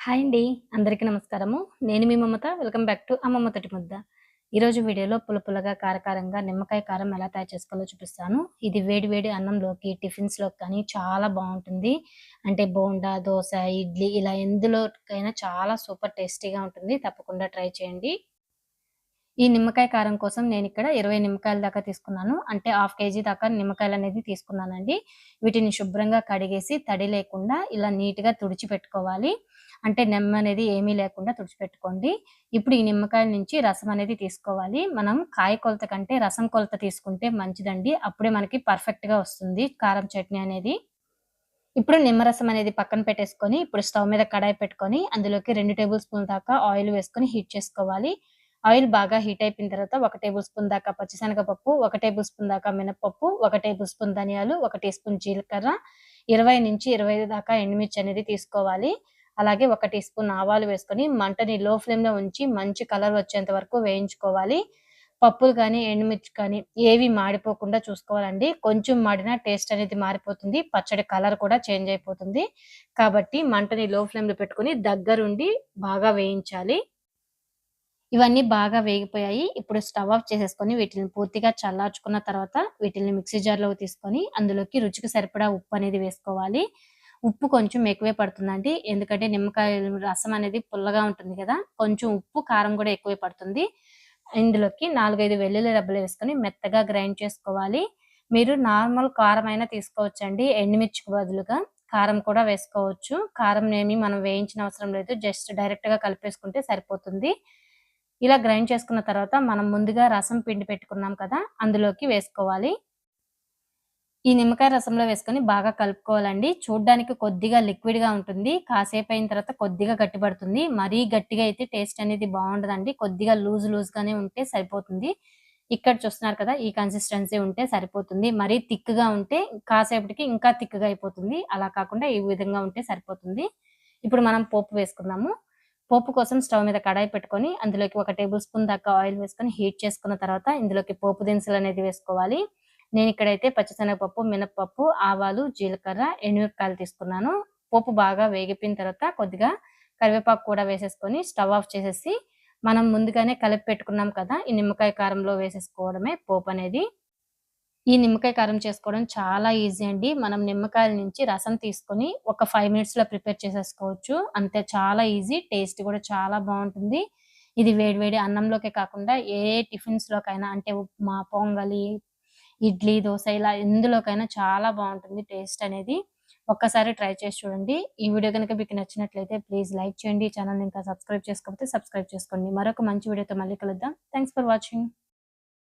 Hi అండి. అందరికీ నమస్కారము. నేను మీ మమత. వెల్కమ్ బ్యాక్ టు అమ్మమ్మ తటి ముద్ద. ఈరోజు వీడియోలో పులపులగా కారకారంగా నిమ్మకాయ కారం ఎలా తయారు చేసుకోవాలో చూపిస్తాను. ఇది వేడి వేడి అన్నంలోకి టిఫిన్స్లోకి కానీ చాలా బాగుంటుంది. అంటే బోండా దోశ ఇడ్లీ ఇలా ఎందులోకైనా చాలా సూపర్ టేస్టీగా ఉంటుంది. తప్పకుండా ట్రై చేయండి. ఈ నిమ్మకాయ కారం కోసం నేను ఇక్కడ ఇరవై నిమ్మకాయల దాకా తీసుకున్నాను. అంటే హాఫ్ కేజీ దాకా నిమ్మకాయలు అనేది తీసుకున్నానండి. వీటిని శుభ్రంగా కడిగేసి తడి లేకుండా ఇలా నీట్గా తుడిచి పెట్టుకోవాలి అంటే నిమ్మ అనేది ఏమీ లేకుండా తుడిచిపెట్టుకోండి. ఇప్పుడు ఈ నిమ్మకాయల నుంచి రసం అనేది తీసుకోవాలి. మనం కాయ కొలత కంటే రసం కొలత తీసుకుంటే మంచిదండి. అప్పుడే మనకి పర్ఫెక్ట్గా వస్తుంది కారం చట్నీ అనేది. ఇప్పుడు నిమ్మరసం అనేది పక్కన పెట్టేసుకొని ఇప్పుడు స్టవ్ మీద కడాయి పెట్టుకొని అందులోకి రెండు టేబుల్ స్పూన్ దాకా ఆయిల్ వేసుకొని హీట్ చేసుకోవాలి. ఆయిల్ బాగా హీట్ అయిపోయిన తర్వాత ఒక టేబుల్ స్పూన్ దాకా పచ్చిశనగపప్పు ఒక టేబుల్ స్పూన్ దాకా మినపప్పు ఒక టేబుల్ స్పూన్ ధనియాలు ఒక టీ స్పూన్ జీలకర్ర ఇరవై నుంచి ఇరవై ఐదు దాకా ఎండుమిర్చి అనేది తీసుకోవాలి. అలాగే ఒక టీ స్పూన్ ఆవాలు వేసుకొని మంటని లో ఫ్లేమ్లో ఉంచి మంచి కలర్ వచ్చేంత వరకు వేయించుకోవాలి. పప్పులు కానీ ఎండుమిర్చి కానీ ఏవి మాడిపోకుండా చూసుకోవాలండి. కొంచెం మాడినా టేస్ట్ అనేది మారిపోతుంది. పచ్చడి కలర్ కూడా చేంజ్ అయిపోతుంది. కాబట్టి మంటని లో ఫ్లేమ్లో పెట్టుకుని దగ్గరుండి బాగా వేయించాలి. ఇవన్నీ బాగా వేగిపోయాయి. ఇప్పుడు స్టవ్ ఆఫ్ చేసేసుకొని వీటిని పూర్తిగా చల్లార్చుకున్న తర్వాత వీటిని మిక్సీ జార్లోకి తీసుకొని అందులోకి రుచికి సరిపడా ఉప్పు అనేది వేసుకోవాలి. ఉప్పు కొంచెం ఎక్కువే పడుతుందండి. ఎందుకంటే నిమ్మకాయ రసం అనేది పుల్లగా ఉంటుంది కదా కొంచెం ఉప్పు కారం కూడా ఎక్కువే పడుతుంది. ఇందులోకి నాలుగైదు వెల్లుల్లి రబ్బలు వేసుకొని మెత్తగా గ్రైండ్ చేసుకోవాలి. మీరు నార్మల్ కారం అయినా తీసుకోవచ్చండి. ఎండుమిర్చికి బదులుగా కారం కూడా వేసుకోవచ్చు. కారం ఏమి మనం వేయించిన అవసరం లేదు. జస్ట్ డైరెక్ట్గా కలిపేసుకుంటే సరిపోతుంది. ఇలా గ్రైండ్ చేసుకున్న తర్వాత మనం ముందుగా రసం పిండి పెట్టుకున్నాం కదా అందులోకి వేసుకోవాలి. ఈ నిమ్మకాయ రసంలో వేసుకొని బాగా కలుపుకోవాలండి. చూడ్డానికి కొద్దిగా లిక్విడ్గా ఉంటుంది. కాసేపు అయిన తర్వాత కొద్దిగా గట్టిపడుతుంది. మరీ గట్టిగా అయితే టేస్ట్ అనేది బాగుండదండి. కొద్దిగా లూజ్ లూజ్ గానే ఉంటే సరిపోతుంది. ఇక్కడ చూస్తున్నారు కదా ఈ కన్సిస్టెన్సీ ఉంటే సరిపోతుంది. మరీ థిక్గా ఉంటే కాసేపటికి ఇంకా థిక్గా అయిపోతుంది. అలా కాకుండా ఈ విధంగా ఉంటే సరిపోతుంది. ఇప్పుడు మనం పోపు వేసుకుందాము. పోపు కోసం స్టవ్ మీద కడాయి పెట్టుకొని అందులోకి ఒక టేబుల్ స్పూన్ దాకా ఆయిల్ వేసుకొని హీట్ చేసుకున్న తర్వాత ఇందులోకి పోపు దినుసులు అనేది వేసుకోవాలి. నేను ఇక్కడైతే పచ్చిశనగపప్పు మినపప్పు ఆవాలు జీలకర్ర ఎనిమిరపకాయలు తీసుకున్నాను. పోపు బాగా వేగిపోయిన తర్వాత కొద్దిగా కరివేపాకు కూడా వేసేసుకొని స్టవ్ ఆఫ్ చేసేసి మనం ముందుగానే కలిపి పెట్టుకున్నాం కదా ఈ నిమ్మకాయ కారంలో వేసేసుకోవడమే పోపు అనేది. ఈ నిమ్మకాయ కారం చేసుకోవడం చాలా ఈజీ అండి. మనం నిమ్మకాయల నుంచి రసం తీసుకొని ఒక ఫైవ్ మినిట్స్లో ప్రిపేర్ చేసేసుకోవచ్చు. అంతే చాలా ఈజీ టేస్ట్ కూడా చాలా బాగుంటుంది. ఇది వేడివేడి అన్నంలోకే కాకుండా ఏ టిఫిన్స్లోకైనా అంటే ఉప్మా పొంగలి ఇడ్లీ దోశ ఇలా ఎందులోకైనా చాలా బాగుంటుంది టేస్ట్ అనేది. ఒక్కసారి ట్రై చేసి చూడండి. ఈ వీడియో కనుక మీకు నచ్చినట్లయితే ప్లీజ్ లైక్ చేయండి. ఛానల్ ఇంకా సబ్స్క్రైబ్ చేసుకోకపోతే సబ్స్క్రైబ్ చేసుకోండి. మరొక మంచి వీడియోతో మళ్ళీ కలుద్దాం. Thanks for watching.